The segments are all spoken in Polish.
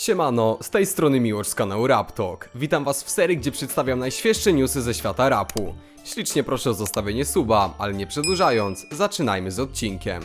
Siemano, z tej strony Miłosz z kanału Rap Talk. Witam was w serii, gdzie przedstawiam najświeższe newsy ze świata rapu. Ślicznie proszę o zostawienie suba, ale nie przedłużając, zaczynajmy z odcinkiem.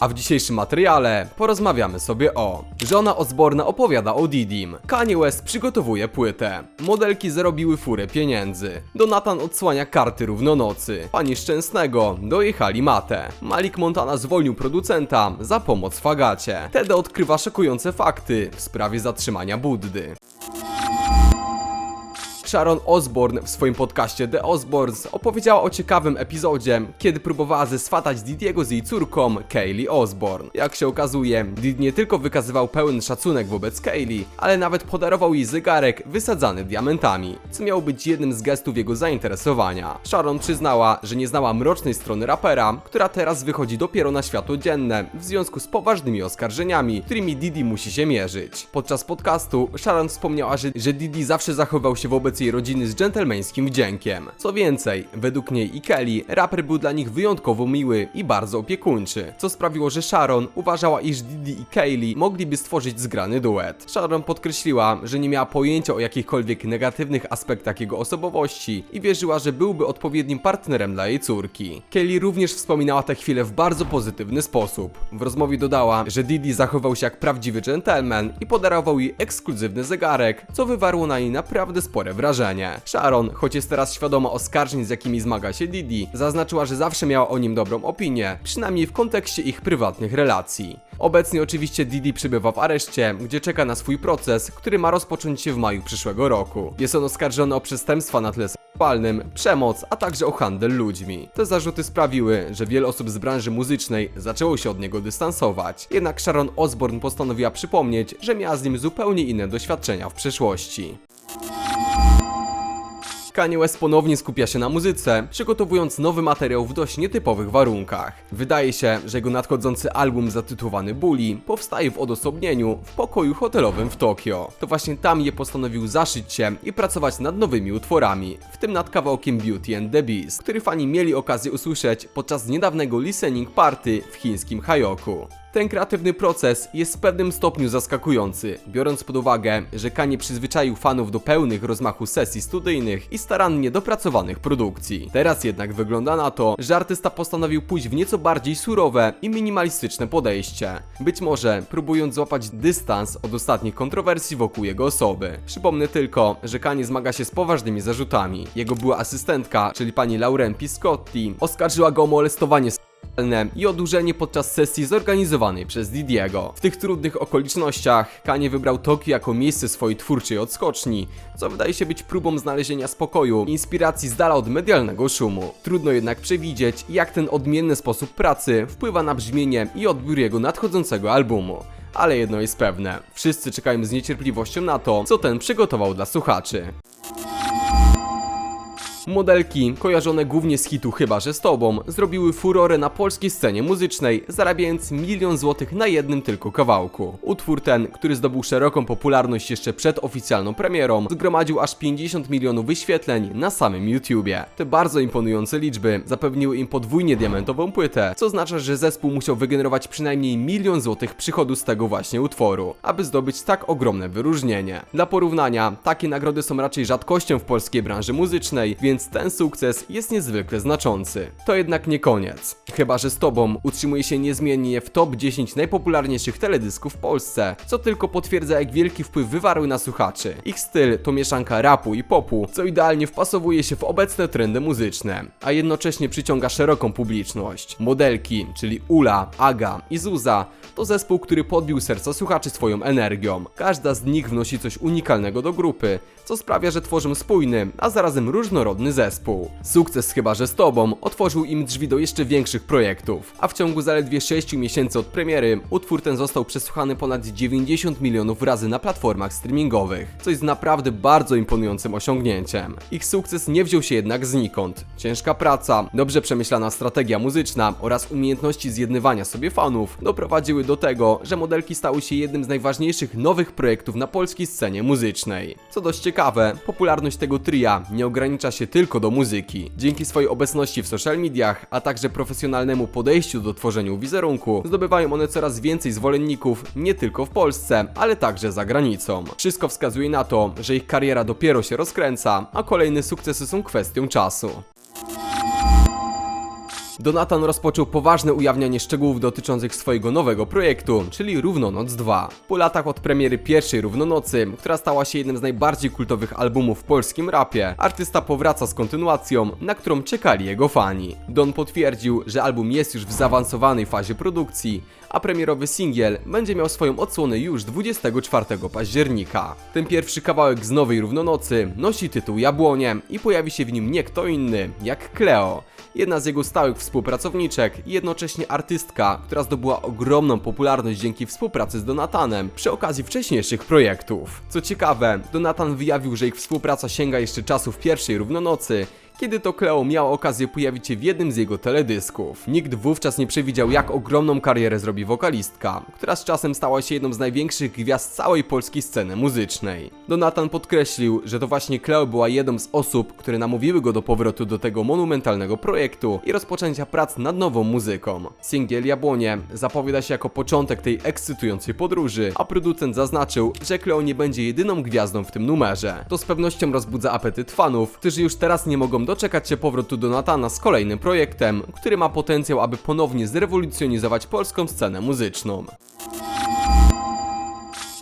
A w dzisiejszym materiale porozmawiamy sobie o Żona Osborna opowiada o Didim. Kanye West przygotowuje płytę. Modelki zarobiły furę pieniędzy. Donatan odsłania karty równonocy. Pani Szczęsnego dojechali matę. Malik Montana zwolnił producenta za pomoc w fagacie. Tedy odkrywa szokujące fakty w sprawie zatrzymania Buddy Sharon Osbourne w swoim podcaście The Osbournes opowiedziała o ciekawym epizodzie, kiedy próbowała zeswatać Didiego z jej córką, Kaylee Osbourne. Jak się okazuje, Did nie tylko wykazywał pełen szacunek wobec Kaylee, ale nawet podarował jej zegarek wysadzany diamentami, co miało być jednym z gestów jego zainteresowania. Sharon przyznała, że nie znała mrocznej strony rapera, która teraz wychodzi dopiero na światło dzienne w związku z poważnymi oskarżeniami, którymi Didi musi się mierzyć. Podczas podcastu Sharon wspomniała, że, że Didi zawsze zachowywał się wobec jej rodziny z dżentelmeńskim wdziękiem. Co więcej, według niej i Kelly, raper był dla nich wyjątkowo miły i bardzo opiekuńczy, co sprawiło, że Sharon uważała, iż Didi i Kaylee mogliby stworzyć zgrany duet. Sharon podkreśliła, że nie miała pojęcia o jakichkolwiek negatywnych aspektach jego osobowości i wierzyła, że byłby odpowiednim partnerem dla jej córki. Kelly również wspominała tę chwilę w bardzo pozytywny sposób. W rozmowie dodała, że Didi zachował się jak prawdziwy gentleman i podarował jej ekskluzywny zegarek, co wywarło na niej naprawdę spore wrażenie. Sharon, choć jest teraz świadoma oskarżeń, z jakimi zmaga się Didi, zaznaczyła, że zawsze miała o nim dobrą opinię, przynajmniej w kontekście ich prywatnych relacji. Obecnie oczywiście Didi przybywa w areszcie, gdzie czeka na swój proces, który ma rozpocząć się w maju przyszłego roku. Jest on oskarżony o przestępstwa na tle seksualnym, przemoc, a także o handel ludźmi. Te zarzuty sprawiły, że wiele osób z branży muzycznej zaczęło się od niego dystansować. Jednak Sharon Osbourne postanowiła przypomnieć, że miała z nim zupełnie inne doświadczenia w przeszłości. Kanye West ponownie skupia się na muzyce, przygotowując nowy materiał w dość nietypowych warunkach. Wydaje się, że jego nadchodzący album zatytułowany Bully powstaje w odosobnieniu w pokoju hotelowym w Tokio. To właśnie tam je postanowił zaszyć się i pracować nad nowymi utworami, w tym nad kawałkiem Beauty and the Beast, który fani mieli okazję usłyszeć podczas niedawnego listening party w chińskim Hayoku. Ten kreatywny proces jest w pewnym stopniu zaskakujący, biorąc pod uwagę, że Kanye przyzwyczaił fanów do pełnych rozmachu sesji studyjnych i starannie dopracowanych produkcji. Teraz jednak wygląda na to, że artysta postanowił pójść w nieco bardziej surowe i minimalistyczne podejście. Być może próbując złapać dystans od ostatnich kontrowersji wokół jego osoby. Przypomnę tylko, że Kanye zmaga się z poważnymi zarzutami. Jego była asystentka, czyli pani Lauren Piscotti, oskarżyła go o molestowanie i odurzenie podczas sesji zorganizowanej przez Didiego. W tych trudnych okolicznościach Kanye wybrał Tokio jako miejsce swojej twórczej odskoczni, co wydaje się być próbą znalezienia spokoju i inspiracji z dala od medialnego szumu. Trudno jednak przewidzieć, jak ten odmienny sposób pracy wpływa na brzmienie i odbiór jego nadchodzącego albumu. Ale jedno jest pewne, wszyscy czekają z niecierpliwością na to, co ten przygotował dla słuchaczy. Modelki, kojarzone głównie z hitu Chyba, że z tobą, zrobiły furorę na polskiej scenie muzycznej, zarabiając milion złotych na jednym tylko kawałku. Utwór ten, który zdobył szeroką popularność jeszcze przed oficjalną premierą, zgromadził aż 50 milionów wyświetleń na samym YouTubie. Te bardzo imponujące liczby zapewniły im podwójnie diamentową płytę, co oznacza, że zespół musiał wygenerować przynajmniej milion złotych przychodu z tego właśnie utworu, aby zdobyć tak ogromne wyróżnienie. Dla porównania, takie nagrody są raczej rzadkością w polskiej branży muzycznej, więc więc ten sukces jest niezwykle znaczący. To jednak nie koniec. Chyba, że z tobą utrzymuje się niezmiennie w top 10 najpopularniejszych teledysków w Polsce, co tylko potwierdza jak wielki wpływ wywarły na słuchaczy. Ich styl to mieszanka rapu i popu, co idealnie wpasowuje się w obecne trendy muzyczne, a jednocześnie przyciąga szeroką publiczność. Modelki, czyli Ula, Aga i Zuza, to zespół, który podbił serca słuchaczy swoją energią. Każda z nich wnosi coś unikalnego do grupy, co sprawia, że tworzą spójny, a zarazem różnorodny zespół. Sukces chyba, że z tobą otworzył im drzwi do jeszcze większych projektów, a w ciągu zaledwie 6 miesięcy od premiery utwór ten został przesłuchany ponad 90 milionów razy na platformach streamingowych, co jest naprawdę bardzo imponującym osiągnięciem. Ich sukces nie wziął się jednak znikąd. Ciężka praca, dobrze przemyślana strategia muzyczna oraz umiejętności zjednywania sobie fanów doprowadziły do tego, że modelki stały się jednym z najważniejszych nowych projektów na polskiej scenie muzycznej. Co dość ciekawe, popularność tego tria nie ogranicza się tylko do muzyki. Dzięki swojej obecności w social mediach, a także profesjonalnemu podejściu do tworzenia wizerunku, zdobywają one coraz więcej zwolenników nie tylko w Polsce, ale także za granicą. Wszystko wskazuje na to, że ich kariera dopiero się rozkręca, a kolejne sukcesy są kwestią czasu. Donatan rozpoczął poważne ujawnianie szczegółów dotyczących swojego nowego projektu, czyli Równonoc 2. Po latach od premiery pierwszej Równonocy, która stała się jednym z najbardziej kultowych albumów w polskim rapie, artysta powraca z kontynuacją, na którą czekali jego fani. Don potwierdził, że album jest już w zaawansowanej fazie produkcji, a premierowy singiel będzie miał swoją odsłonę już 24 października. Ten pierwszy kawałek z nowej Równonocy nosi tytuł Jabłonie i pojawi się w nim nie kto inny, jak Cleo, jedna z jego stałych współpracowniczek i jednocześnie artystka, która zdobyła ogromną popularność dzięki współpracy z Donatanem przy okazji wcześniejszych projektów. Co ciekawe, Donatan wyjawił, że ich współpraca sięga jeszcze czasów pierwszej równonocy, kiedy to Cleo miała okazję pojawić się w jednym z jego teledysków. Nikt wówczas nie przewidział, jak ogromną karierę zrobi wokalistka, która z czasem stała się jedną z największych gwiazd całej polskiej sceny muzycznej. Donatan podkreślił, że to właśnie Cleo była jedną z osób, które namówiły go do powrotu do tego monumentalnego projektu i rozpoczęcia prac nad nową muzyką. Singiel Jabłonie zapowiada się jako początek tej ekscytującej podróży, a producent zaznaczył, że Cleo nie będzie jedyną gwiazdą w tym numerze. To z pewnością rozbudza apetyt fanów, którzy już teraz nie mogą doczekać się powrotu Donatana z kolejnym projektem, który ma potencjał, aby ponownie zrewolucjonizować polską scenę muzyczną.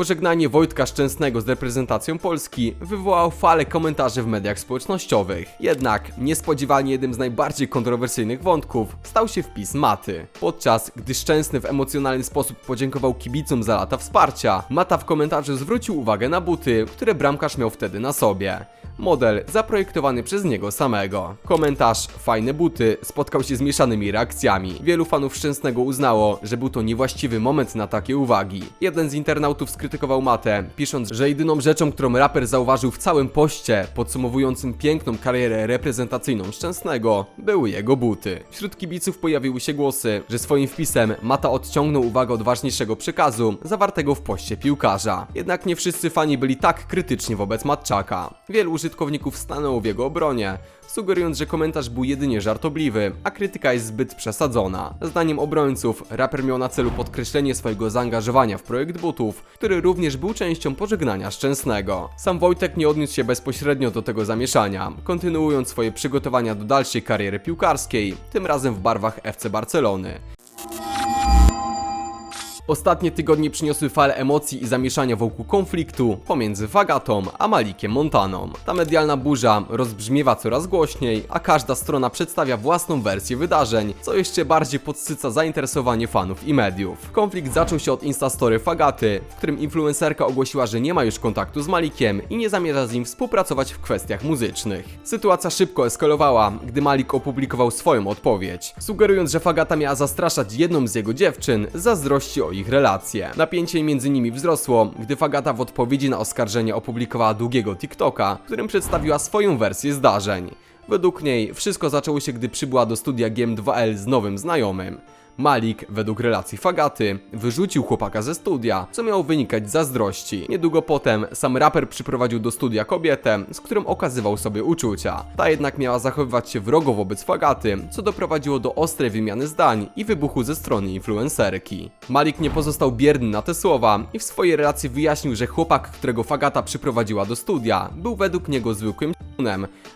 Pożegnanie Wojtka Szczęsnego z reprezentacją Polski wywołało falę komentarzy w mediach społecznościowych. Jednak niespodziewanie jednym z najbardziej kontrowersyjnych wątków stał się wpis Maty. Podczas gdy Szczęsny w emocjonalny sposób podziękował kibicom za lata wsparcia, Mata w komentarzu zwrócił uwagę na buty, które bramkarz miał wtedy na sobie. Model zaprojektowany przez niego samego. Komentarz fajne buty spotkał się z mieszanymi reakcjami. Wielu fanów Szczęsnego uznało, że był to niewłaściwy moment na takie uwagi. Jeden z internautów skrytykował Matę, pisząc, że jedyną rzeczą, którą raper zauważył w całym poście podsumowującym piękną karierę reprezentacyjną Szczęsnego, były jego buty. Wśród kibiców pojawiły się głosy, że swoim wpisem Mata odciągnął uwagę od ważniejszego przekazu zawartego w poście piłkarza. Jednak nie wszyscy fani byli tak krytyczni wobec Matczaka. Wielu użytkowników stanęło w jego obronie, sugerując, że komentarz był jedynie żartobliwy, a krytyka jest zbyt przesadzona. Zdaniem obrońców, raper miał na celu podkreślenie swojego zaangażowania w projekt butów, który również był częścią pożegnania Szczęsnego. Sam Wojtek nie odniósł się bezpośrednio do tego zamieszania, kontynuując swoje przygotowania do dalszej kariery piłkarskiej, tym razem w barwach FC Barcelony. Ostatnie tygodnie przyniosły falę emocji i zamieszania wokół konfliktu pomiędzy Fagatą a Malikiem Montaną. Ta medialna burza rozbrzmiewa coraz głośniej, a każda strona przedstawia własną wersję wydarzeń, co jeszcze bardziej podsyca zainteresowanie fanów i mediów. Konflikt zaczął się od Instastory Fagaty, w którym influencerka ogłosiła, że nie ma już kontaktu z Malikiem i nie zamierza z nim współpracować w kwestiach muzycznych. Sytuacja szybko eskalowała, gdy Malik opublikował swoją odpowiedź, sugerując, że Fagata miała zastraszać jedną z jego dziewczyn zazdrości o ich relacje. Napięcie między nimi wzrosło, gdy Fagata w odpowiedzi na oskarżenie opublikowała długiego TikToka, w którym przedstawiła swoją wersję zdarzeń. Według niej wszystko zaczęło się, gdy przybyła do studia GM2L z nowym znajomym. Malik, według relacji Fagaty, wyrzucił chłopaka ze studia, co miało wynikać z zazdrości. Niedługo potem sam raper przyprowadził do studia kobietę, z którą okazywał sobie uczucia. Ta jednak miała zachowywać się wrogo wobec Fagaty, co doprowadziło do ostrej wymiany zdań i wybuchu ze strony influencerki. Malik nie pozostał bierny na te słowa i w swojej relacji wyjaśnił, że chłopak, którego Fagata przyprowadziła do studia, był według niego zwykłym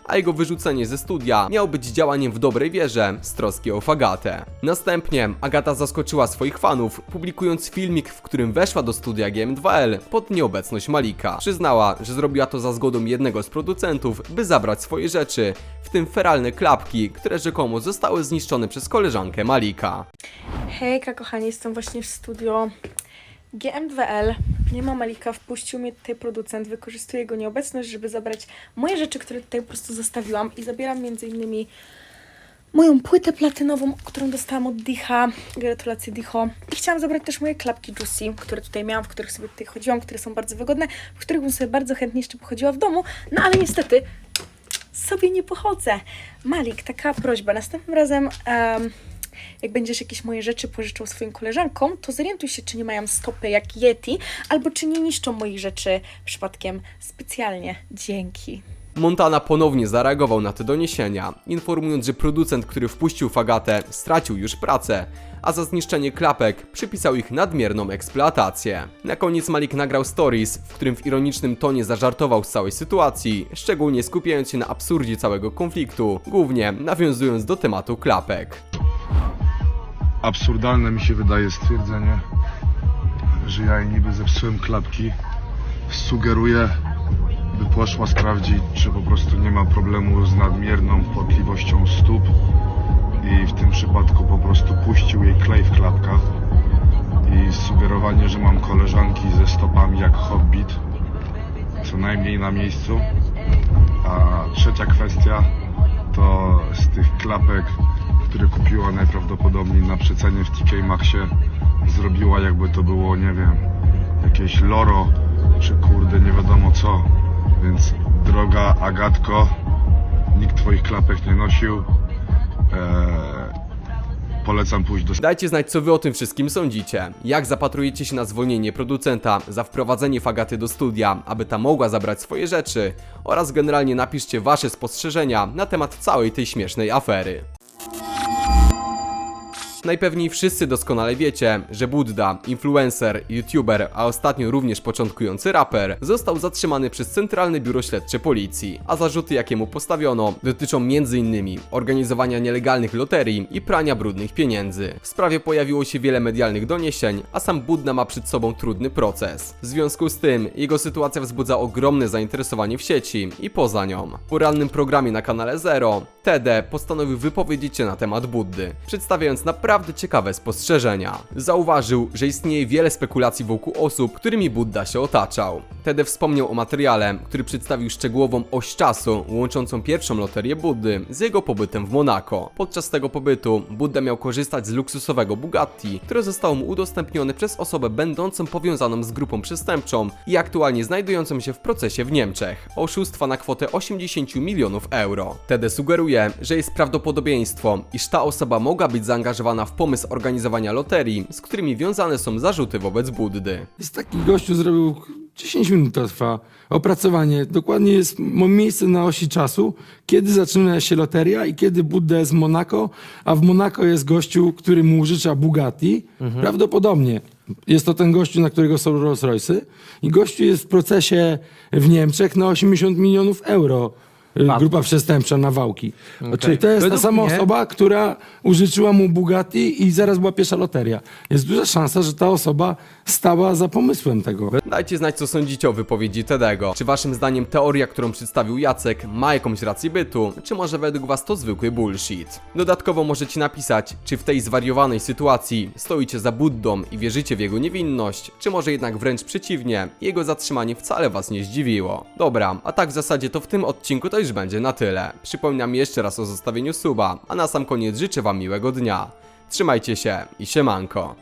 a jego wyrzucenie ze studia miało być działaniem w dobrej wierze z troski o Fagatę. Następnie Agata zaskoczyła swoich fanów, publikując filmik, w którym weszła do studia GM2L pod nieobecność Malika. Przyznała, że zrobiła to za zgodą jednego z producentów, by zabrać swoje rzeczy, w tym feralne klapki, które rzekomo zostały zniszczone przez koleżankę Malika. Hejka kochani, jestem właśnie w studio GM2L. Nie ma Malika, wpuścił mnie tutaj producent, wykorzystuje jego nieobecność, żeby zabrać moje rzeczy, które tutaj po prostu zostawiłam i zabieram między innymi moją płytę platynową, którą dostałam od Dicha. Gratulacje Dicho. I chciałam zabrać też moje klapki Juicy, które tutaj miałam, w których sobie tutaj chodziłam, które są bardzo wygodne, w których bym sobie bardzo chętnie jeszcze pochodziła w domu, no ale niestety sobie nie pochodzę. Malik, taka prośba. Następnym razem, em, jak będziesz jakieś moje rzeczy pożyczał swoim koleżankom, to zorientuj się, czy nie mają stopy jak Yeti, albo czy nie niszczą moich rzeczy przypadkiem specjalnie. Dzięki. Montana ponownie zareagował na te doniesienia, informując, że producent, który wpuścił Fagatę, stracił już pracę, a za zniszczenie klapek przypisał ich nadmierną eksploatację. Na koniec Malik nagrał stories, w którym w ironicznym tonie zażartował z całej sytuacji, szczególnie skupiając się na absurdzie całego konfliktu, głównie nawiązując do tematu klapek. absurdalne mi się wydaje stwierdzenie, że ja niby zepsułem klapki. Sugeruję, by poszła sprawdzić, czy po prostu nie ma problemu z nadmierną potliwością stóp i w tym przypadku po prostu puścił jej klej w klapkach i sugerowanie, że mam koleżanki ze stopami jak hobbit, co najmniej na miejscu. A trzecia kwestia to z tych klapek, które kupiła najprawdopodobniej na przecenie w TK Maxie, zrobiła jakby to było, nie wiem, jakieś loro, czy kurde nie wiadomo co. Więc droga Agatko, nikt twoich klapek nie nosił. Eee, polecam pójść do Dajcie znać, co wy o tym wszystkim sądzicie. Jak zapatrujecie się na zwolnienie producenta za wprowadzenie Fagaty do studia, aby ta mogła zabrać swoje rzeczy, oraz generalnie napiszcie wasze spostrzeżenia na temat całej tej śmiesznej afery. Najpewniej wszyscy doskonale wiecie, że Budda, influencer, youtuber, a ostatnio również początkujący raper, został zatrzymany przez Centralne Biuro Śledcze Policji, a zarzuty jakie mu postawiono dotyczą m.in. organizowania nielegalnych loterii i prania brudnych pieniędzy. W sprawie pojawiło się wiele medialnych doniesień, a sam Budda ma przed sobą trudny proces. W związku z tym jego sytuacja wzbudza ogromne zainteresowanie w sieci i poza nią. W porannym programie na kanale Zero TD postanowił wypowiedzieć się na temat Buddy, przedstawiając naprawdę ciekawe spostrzeżenia. Zauważył, że istnieje wiele spekulacji wokół osób, którymi Budda się otaczał. TD wspomniał o materiale, który przedstawił szczegółową oś czasu łączącą pierwszą loterię Buddy z jego pobytem w Monako. Podczas tego pobytu Budda miał korzystać z luksusowego Bugatti, które zostało mu udostępnione przez osobę będącą powiązaną z grupą przestępczą i aktualnie znajdującą się w procesie w Niemczech. Oszustwa na kwotę 80 milionów euro. TD sugeruje, że jest prawdopodobieństwo, iż ta osoba mogła być zaangażowana w pomysł organizowania loterii, z którymi wiązane są zarzuty wobec Buddy. Jest taki gościu, zrobił 10 minut to trwa. Opracowanie. Dokładnie jest mo- miejsce na osi czasu, kiedy zaczyna się loteria i kiedy Budda jest w Monako, a w Monako jest gościu, który mu użycza Bugatti. Prawdopodobnie jest to ten gościu, na którego są Rolls Royce'y. I gościu jest w procesie w Niemczech na 80 milionów euro. Y, Grupa przestępcza na wałki. Czyli to jest Według ta sama mnie- osoba, która użyczyła mu Bugatti i zaraz była pierwsza loteria. Jest duża szansa, że ta osoba stała za pomysłem tego. Dajcie znać, co sądzicie o wypowiedzi Tedego. Czy waszym zdaniem teoria, którą przedstawił Jacek, ma jakąś rację bytu, czy może według was to zwykły bullshit? Dodatkowo możecie napisać, czy w tej zwariowanej sytuacji stoicie za Buddą i wierzycie w jego niewinność, czy może jednak wręcz przeciwnie, jego zatrzymanie wcale was nie zdziwiło. Dobra, a tak w zasadzie to w tym odcinku to już będzie na tyle. Przypominam jeszcze raz o zostawieniu suba, a na sam koniec życzę wam miłego dnia. Trzymajcie się i siemanko.